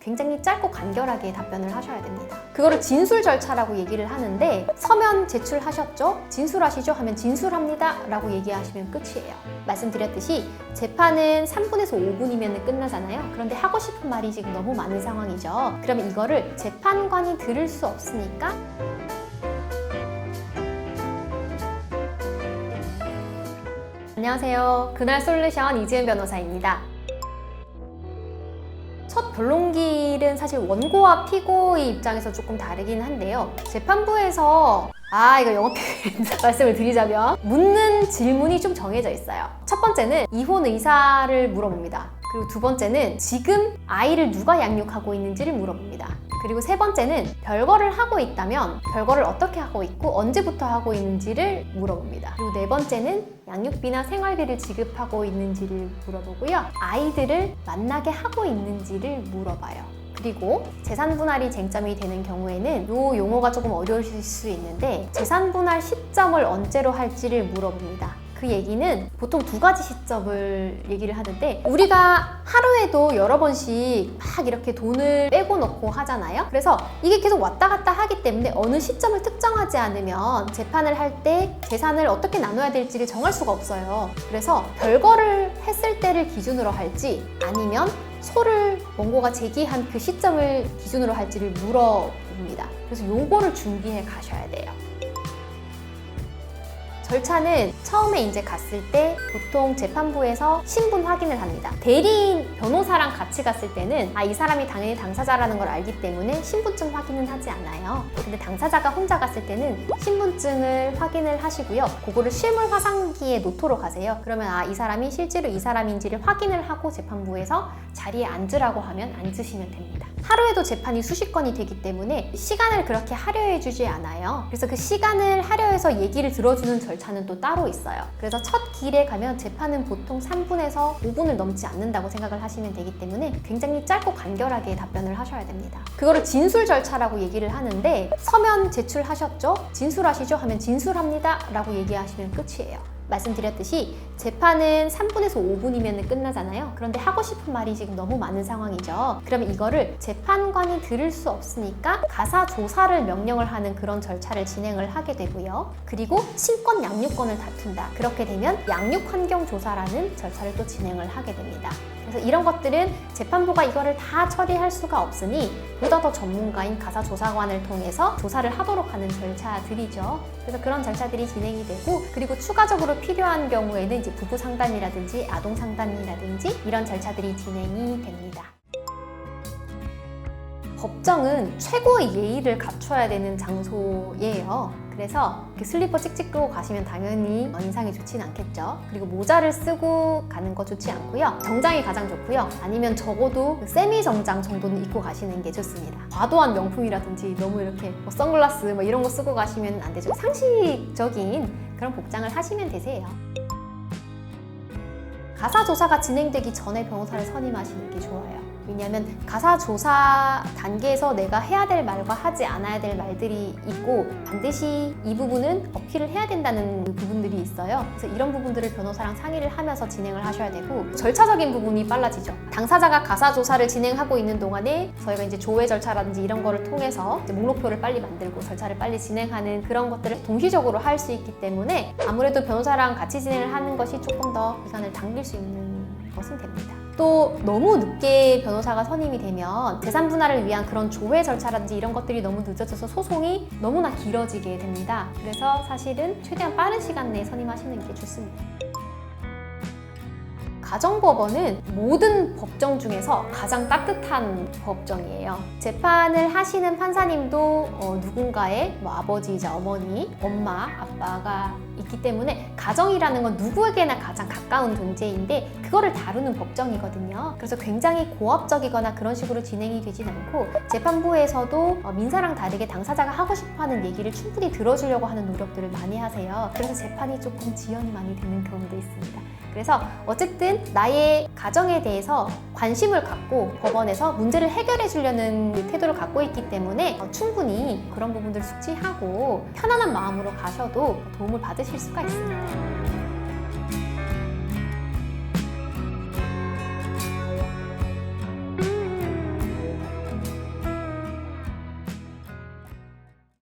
굉장히 짧고 간결하게 답변을 하셔야 됩니다. 그거를 진술 절차라고 얘기를 하는데 서면 제출하셨죠? 진술하시죠? 하면 진술합니다 라고 얘기하시면 끝이에요. 말씀드렸듯이 재판은 3분에서 5분이면 끝나잖아요. 그런데 하고 싶은 말이 지금 너무 많은 상황이죠. 그러면 이거를 재판관이 들을 수 없으니까 안녕하세요. 그날 솔루션 이지은 변호사입니다. 첫 변론길은 사실 원고와 피고의 입장에서 조금 다르긴 한데요. 재판부에서 아 이거 영어 말씀을 드리자면 묻는 질문이 좀 정해져 있어요. 첫 번째는 이혼 의사를 물어봅니다. 그리고 두 번째는 지금 아이를 누가 양육하고 있는지를 물어봅니다. 그리고 세 번째는 별거를 하고 있다면 별거를 어떻게 하고 있고 언제부터 하고 있는지를 물어봅니다. 그리고 네 번째는 양육비나 생활비를 지급하고 있는지를 물어보고요. 아이들을 만나게 하고 있는지를 물어봐요. 그리고 재산 분할이 쟁점이 되는 경우에는 이 용어가 조금 어려우실 수 있는데 재산 분할 시점을 언제로 할지를 물어봅니다. 그 얘기는 보통 두 가지 시점을 얘기를 하는데 우리가 하루에도 여러 번씩 막 이렇게 돈을 빼고 넣고 하잖아요. 그래서 이게 계속 왔다 갔다 하기 때문에 어느 시점을 특정하지 않으면 재판을 할 때 재산을 어떻게 나눠야 될지를 정할 수가 없어요. 그래서 별거를 했을 때를 기준으로 할지 아니면 소를 원고가 제기한 그 시점을 기준으로 할지를 물어봅니다. 그래서 요거를 준비해 가셔야 돼요. 절차는 처음에 이제 갔을 때 보통 재판부에서 신분 확인을 합니다. 대리인 변호사랑 같이 갔을 때는 아, 이 사람이 당연히 당사자라는 걸 알기 때문에 신분증 확인은 하지 않아요. 근데 당사자가 혼자 갔을 때는 신분증을 확인을 하시고요. 그거를 실물 화상기에 놓도록 하세요. 그러면 아, 이 사람이 실제로 이 사람인지를 확인을 하고 재판부에서 자리에 앉으라고 하면 앉으시면 됩니다. 하루에도 재판이 수십 건이 되기 때문에 시간을 그렇게 하려해 주지 않아요. 그래서 그 시간을 하려해서 얘기를 들어주는 절차는 또 따로 있어요. 그래서 첫 길에 가면 재판은 보통 3분에서 5분을 넘지 않는다고 생각을 하시면 되기 때문에 굉장히 짧고 간결하게 답변을 하셔야 됩니다. 그거를 진술 절차라고 얘기를 하는데 서면 제출하셨죠? 진술하시죠? 하면 진술합니다 라고 얘기하시면 끝이에요. 말씀드렸듯이 재판은 3분에서 5분이면 끝나잖아요. 그런데 하고 싶은 말이 지금 너무 많은 상황이죠. 그러면 이거를 재판관이 들을 수 없으니까 가사 조사를 명령을 하는 그런 절차를 진행을 하게 되고요. 그리고 친권 양육권을 다툰다. 그렇게 되면 양육 환경 조사라는 절차를 또 진행을 하게 됩니다. 그래서 이런 것들은 재판부가 이거를 다 처리할 수가 없으니 보다 더 전문가인 가사조사관을 통해서 조사를 하도록 하는 절차들이죠. 그래서 그런 절차들이 진행이 되고 그리고 추가적으로 필요한 경우에는 이제 부부 상담이라든지 아동 상담이라든지 이런 절차들이 진행이 됩니다. 법정은 최고의 예의를 갖춰야 되는 장소예요. 그래서 슬리퍼 찍찍 끌고 가시면 당연히 인상이 좋진 않겠죠. 그리고 모자를 쓰고 가는 거 좋지 않고요. 정장이 가장 좋고요. 아니면 적어도 그 세미 정장 정도는 입고 가시는 게 좋습니다. 과도한 명품이라든지 너무 이렇게 뭐 선글라스 뭐 이런 거 쓰고 가시면 안 되죠. 상식적인 그런 복장을 하시면 되세요. 가사 조사가 진행되기 전에 변호사를 선임하시는 게 좋아요. 왜냐하면 가사 조사 단계에서 내가 해야 될 말과 하지 않아야 될 말들이 있고 반드시 이 부분은 어필을 해야 된다는 그 부분들이 있어요. 그래서 이런 부분들을 변호사랑 상의를 하면서 진행을 하셔야 되고 절차적인 부분이 빨라지죠. 당사자가 가사 조사를 진행하고 있는 동안에 저희가 이제 조회 절차라든지 이런 거를 통해서 목록표를 빨리 만들고 절차를 빨리 진행하는 그런 것들을 동시적으로 할 수 있기 때문에 아무래도 변호사랑 같이 진행을 하는 것이 조금 더 기간을 당길 수 있는 것은 됩니다. 또 너무 늦게 변호사가 선임이 되면 재산 분할을 위한 그런 조회 절차라든지 이런 것들이 너무 늦어져서 소송이 너무나 길어지게 됩니다. 그래서 사실은 최대한 빠른 시간 내에 선임하시는 게 좋습니다. 가정법원은 모든 법정 중에서 가장 따뜻한 법정이에요. 재판을 하시는 판사님도 어, 누군가의 뭐 아버지이자 어머니, 엄마, 아빠가 있기 때문에 가정이라는 건 누구에게나 가장 가까운 존재인데 그거를 다루는 법정이거든요. 그래서 굉장히 고압적이거나 그런 식으로 진행이 되진 않고 재판부에서도 어, 민사랑 다르게 당사자가 하고 싶어하는 얘기를 충분히 들어주려고 하는 노력들을 많이 하세요. 그래서 재판이 조금 지연이 많이 되는 경우도 있습니다. 그래서 어쨌든 나의 가정에 대해서 관심을 갖고 법원에서 문제를 해결해 주려는 태도를 갖고 있기 때문에 어, 충분히 그런 부분들을 숙지하고 편안한 마음으로 가셔도 도움을 받으실 수가 있습니다.